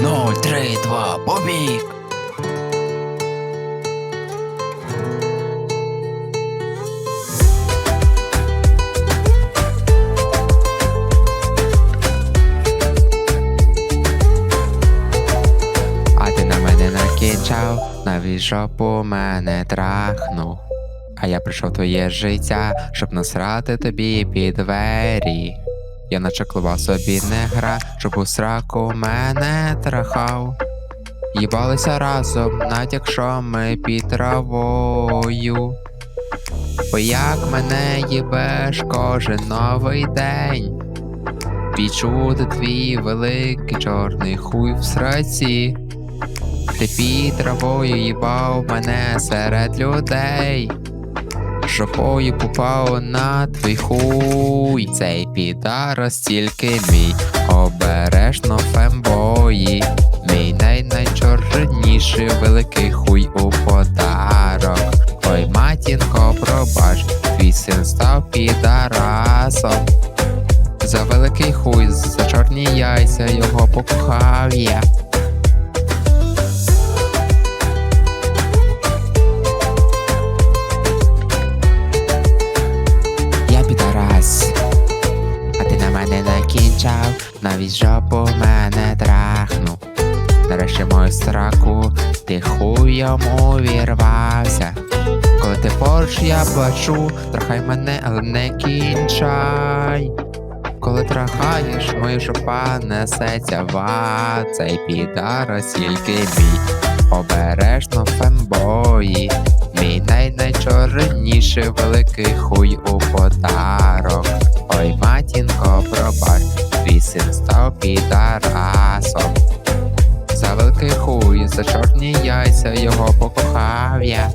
0, 3, 2, побіг! А ти на мене накінчав, навіть жопу мене трахнув. А я прийшов твоє життя, щоб насрати тобі під двері. Я начеклував собі негра, щоб у сраку мене трахав. Їбалися разом, навіть якщо ми під травою. Бо як мене їбеш кожен новий день. Відчути твій великий чорний хуй в сраці. Ти під травою їбав мене серед людей. Жопою попав на твій хуй. Цей підарос тільки мій. Обережно фембої. Мій най-найчорніший великий хуй у подарок. Ой, матінко, пробач, твій син став підарасом. За великий хуй, за чорні яйця його покохав я. А ти накінчав, навіть жопу мене трахнув. Нарешті мою страку, ти хуєм увірвався. Коли ти поруч, я бачу, трахай мене, але не кінчай. Коли трахаєш, мою жопа несеться в ад. Цей підарос тільки мій. Обережно фембої. Мій най-найчорніший великий хуй у подарок. Ой, матінко, підарасом. За великий хуй, за чорні яйця його покохав я.